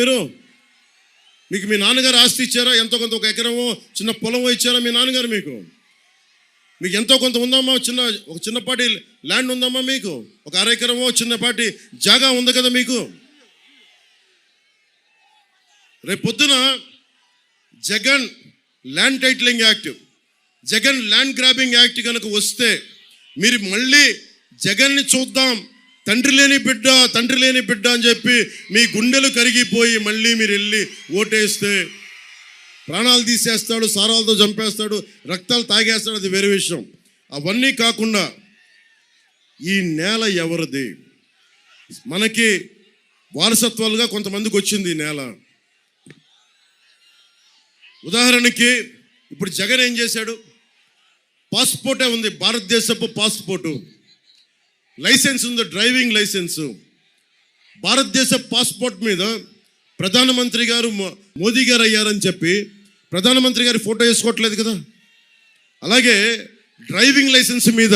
మీరు? మీకు మీ నాన్నగారు ఆస్తి ఇచ్చారా? ఎంతో కొంత ఒక ఎకరమో చిన్న పొలమో ఇచ్చారా మీ నాన్నగారు మీకు? మీకు ఎంతో కొంత ఉందమ్మా చిన్న ఒక చిన్నపాటి ల్యాండ్ ఉందమ్మా మీకు? ఒక అర ఎకరమో చిన్నపాటి జాగా ఉంది కదా మీకు? రేపు పొద్దున Jagan land titling act Jagan land grabbing act కనుక వస్తే మీరు మళ్ళీ జగన్ని చూద్దాం. తండ్రి లేని బిడ్డ తండ్రి లేని బిడ్డ అని చెప్పి మీ గుండెలు కరిగిపోయి మళ్ళీ మీరు వెళ్ళి ఓటేస్తే ప్రాణాలు తీసేస్తాడు సారాలతో చంపేస్తాడు రక్తాలు తాగేస్తాడు అది వేరే విషయం. అవన్నీ కాకుండా ఈ నేల ఎవరిది? మనకి వారసత్వాలుగా కొంతమందికి వచ్చింది ఈ నేల. ఉదాహరణకి ఇప్పుడు జగన్ ఏం చేశాడు? పాస్పోర్టే ఉంది భారతదేశపు పాస్పోర్టు. లైసెన్స్ ఉంది డ్రైవింగ్ లైసెన్సు. భారతదేశ పాస్పోర్ట్ మీద ప్రధానమంత్రి గారు మో- మోదీ గారు అయ్యారని చెప్పి ప్రధానమంత్రి గారి ఫోటో వేసుకోవట్లేదు కదా? అలాగే డ్రైవింగ్ లైసెన్స్ మీద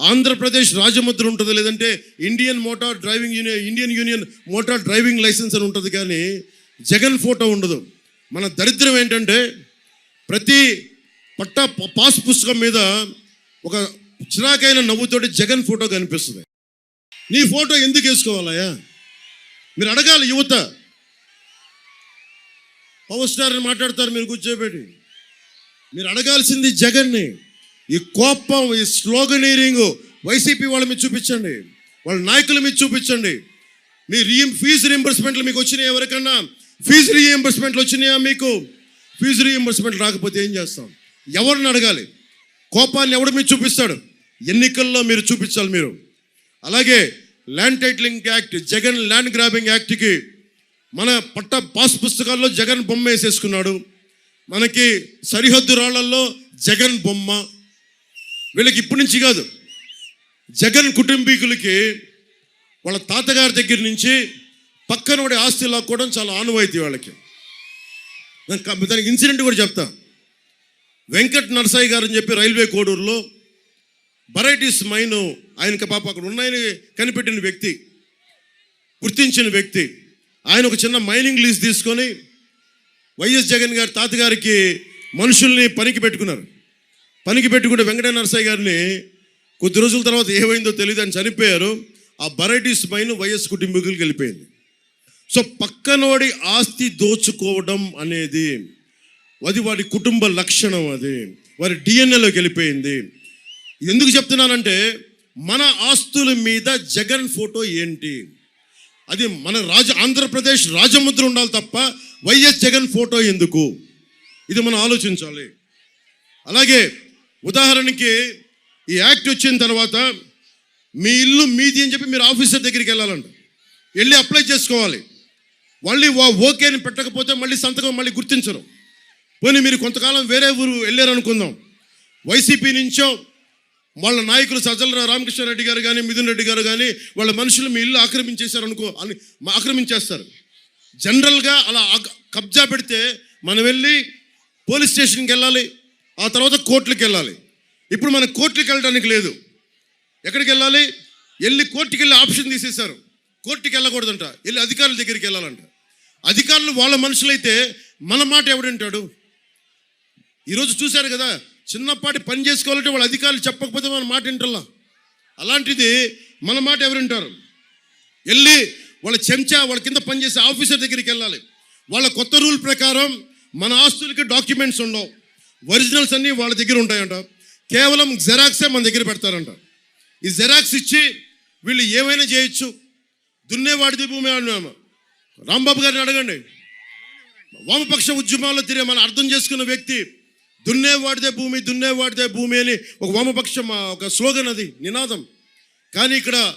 ఆంధ్రప్రదేశ్ రాజముద్ర ఉంటుంది లేదంటే Indian motor driving union Indian union motor driving licence అని ఉంటుంది కానీ జగన్ ఫోటో ఉండదు. మన దరిద్రం ఏంటంటే ప్రతి పట్ట పాస్ పుస్తకం మీద ఒక చిరాకైన నవ్వుతోటి జగన్ ఫోటో కనిపిస్తుంది. నీ ఫోటో ఎందుకు వేసుకోవాలయ్యా? మీరు అడగాలి యువత. పవర్ స్టార్ అని మాట్లాడతారు మీరు కూర్చోబెట్టి. మీరు అడగాల్సింది జగన్ని. ఈ కోపం ఈ స్లోగనీరింగ్ వైసీపీ వాళ్ళ మీద చూపించండి. వాళ్ళ నాయకుల మీద చూపించండి. మీ రీఎం ఫీజు రీఎంబర్స్మెంట్లు మీకు వచ్చినాయి ఎవరికన్నా? ఫీజు రీఎంబర్స్మెంట్లు వచ్చినాయా మీకు? ఫీజు రీఎంబర్స్మెంట్ రాకపోతే ఏం చేస్తాం? ఎవరిని అడగాలి? కోపాన్ని ఎవడు మీరు చూపిస్తాడు? ఎన్నికల్లో మీరు చూపించాలి మీరు. అలాగే land titling act Jagan land grabbing యాక్ట్కి మన పట్ట పాస్ పుస్తకాల్లో జగన్ బొమ్మ వేసేసుకున్నాడు. మనకి సరిహద్దు రాళ్ళలో జగన్ బొమ్మ. వీళ్ళకి ఇప్పటి నుంచి కాదు. జగన్ కుటుంబీకులకి వాళ్ళ తాతగారి దగ్గర నుంచి పక్కన వాడి ఆస్తి లాక్కోవడం చాలా ఆనువాయితీ వాళ్ళకి. దానికి దానికి ఇన్సిడెంట్ కూడా చెప్తా. వెంకట్ నరసాయి గారు అని చెప్పి రైల్వే కోడూరులో బరైటీస్ మైన్ ఆయనకి పాప అక్కడ ఉన్నాయని కనిపెట్టిన వ్యక్తి గుర్తించిన వ్యక్తి. ఆయన ఒక చిన్న మైనింగ్ లీజ్ తీసుకొని వైఎస్ జగన్ గారి తాతగారికి మనుషుల్ని పనికి పెట్టుకున్నారు. పనికి పెట్టుకుంటే వెంకట నరసయ్య గారిని కొద్ది రోజుల తర్వాత ఏమైందో తెలియదు అని చనిపోయారు. ఆ బరైటీస్ మైన్ వైఎస్ కుటుంబీకులకి వెళ్ళిపోయింది. సో పక్కనోడి ఆస్తి దోచుకోవడం అనేది అది వాడి కుటుంబ లక్షణం అది. వారి డిఎన్ఏలోకి వెళ్ళిపోయింది. ఇది ఎందుకు చెప్తున్నానంటే మన ఆస్తుల మీద జగన్ ఫోటో ఏంటి? అది మన రాజ ఆంధ్రప్రదేశ్ రాజముద్ర ఉండాలి తప్ప వైఎస్ జగన్ ఫోటో ఎందుకు? ఇది మనం ఆలోచించాలి. అలాగే ఉదాహరణకి ఈ యాక్ట్ వచ్చిన తర్వాత మీ ఇల్లు మీది అని చెప్పి మీరు ఆఫీసర్ దగ్గరికి వెళ్ళాలంట. వెళ్ళి అప్లై చేసుకోవాలి. మళ్ళీ వా ఓకే అని పెట్టకపోతే మళ్ళీ సంతకం మళ్ళీ గుర్తించరు. పోనీ మీరు కొంతకాలం వేరే ఊరు వెళ్ళారు అనుకుందాం వైసీపీ నుంచో వాళ్ళ నాయకులు సజ్జల రామకృష్ణారెడ్డి గారు కానీ మిథున్ రెడ్డి గారు కానీ వాళ్ళ మనుషులు మీ ఇల్లు ఆక్రమించేశారు అనుకో అని ఆక్రమించేస్తారు. జనరల్గా అలా కబ్జా పెడితే మనం వెళ్ళి పోలీస్ స్టేషన్కి వెళ్ళాలి ఆ తర్వాత కోర్టులకు వెళ్ళాలి. ఇప్పుడు మనం కోర్టులకు వెళ్ళడానికి లేదు. ఎక్కడికి వెళ్ళాలి? వెళ్ళి కోర్టుకి వెళ్ళి ఆప్షన్ తీసేశారు. కోర్టుకి వెళ్ళకూడదంట. వెళ్ళి అధికారుల దగ్గరికి వెళ్ళాలంట. అధికారులు వాళ్ళ మనుషులైతే మన మాట ఎవడంటాడు? ఈరోజు చూశారు కదా చిన్నపాటి పని చేసుకోవాలంటే వాళ్ళ అధికారులు చెప్పకపోతే మన మాట వింటల్లా? అలాంటిది మన మాట ఎవరు వింటారు? వెళ్ళి వాళ్ళ చెంచా వాళ్ళ కింద పనిచేసే ఆఫీసర్ దగ్గరికి వెళ్ళాలి. వాళ్ళ కొత్త రూల్ ప్రకారం మన ఆస్తులకి డాక్యుమెంట్స్ ఉండవు. ఒరిజినల్స్ అన్నీ వాళ్ళ దగ్గర ఉంటాయంట. కేవలం జెరాక్సే మన దగ్గర పెడతారంట. ఈ జెరాక్స్ ఇచ్చి వీళ్ళు ఏమైనా చేయొచ్చు? దున్నేవాడిది భూమి అన్నాము రాంబాబు గారిని అడగండి. వామపక్ష ఉద్యమాల్లో తిరిగి మనం అర్థం చేసుకున్న వ్యక్తి దున్నేవాడిదే భూమి దున్నేవాడిదే భూమి అని ఒక వామపక్షం ఒక స్లోగన్ అది నినాదం. కానీ ఇక్కడ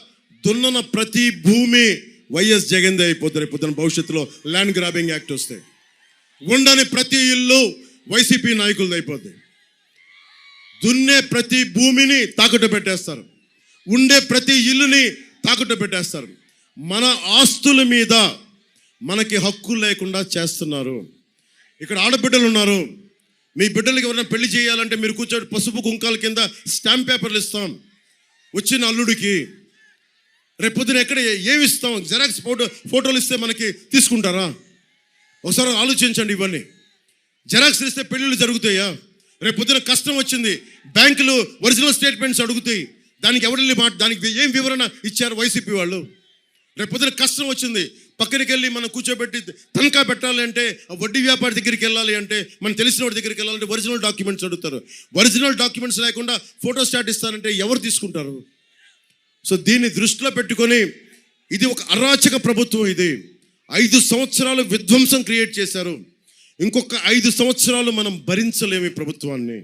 దున్నన ప్రతి భూమి వైఎస్ జగన్దే అయిపోతారు. పొద్దున భవిష్యత్తులో ల్యాండ్ గ్రాబింగ్ యాక్ట్ వస్తే ఉండని ప్రతి ఇల్లు వైసీపీ నాయకులది అయిపోద్ది. దున్నే ప్రతి భూమిని తాకట్టు పెట్టేస్తారు. ఉండే ప్రతి ఇల్లుని తాకట్టు పెట్టేస్తారు. మన ఆస్తుల మీద మనకి హక్కు లేకుండా చేస్తున్నారు. ఇక్కడ ఆడబిడ్డలు ఉన్నారు. మీ బిడ్డలకి ఎవరైనా పెళ్ళి చేయాలంటే మీరు కూర్చోటి పసుపు కుంకాల కింద స్టాంప్ పేపర్లు ఇస్తాం. వచ్చిన అల్లుడికి రేపు పొద్దున ఎక్కడ ఏమి ఇస్తాం? జెరాక్స్ ఫోటో ఫోటోలు ఇస్తే మనకి తీసుకుంటారా? ఒకసారి ఆలోచించండి ఇవన్నీ. జెరాక్స్ ఇస్తే పెళ్ళిళ్ళు జరుగుతాయా? రేపు పొద్దున కష్టం వచ్చింది. బ్యాంకులు ఒరిజినల్ స్టేట్మెంట్స్ అడుగుతాయి. దానికి ఎవరిని మాట దానికి ఏం వివరణ ఇచ్చారు వైసీపీ వాళ్ళు? రేపు పొద్దున కష్టం వచ్చింది. పక్కనకి వెళ్ళి మనం కూర్చోబెట్టి తనఖా పెట్టాలి అంటే ఆ వడ్డీ వ్యాపారి దగ్గరికి వెళ్ళాలి అంటే మనం తెలిసిన వాడి దగ్గరికి వెళ్ళాలంటే ఒరిజినల్ డాక్యుమెంట్స్ అడుగుతారు. ఒరిజినల్ డాక్యుమెంట్స్ లేకుండా ఫోటో స్టాట్ ఇస్తారంటే ఎవరు తీసుకుంటారు? సో దీన్ని దృష్టిలో పెట్టుకొని ఇది ఒక అరాచక ప్రభుత్వం ఇది. ఐదు సంవత్సరాలు విధ్వంసం క్రియేట్ చేశారు. ఇంకొక ఐదు సంవత్సరాలు మనం భరించలేము ఈ ప్రభుత్వాన్ని.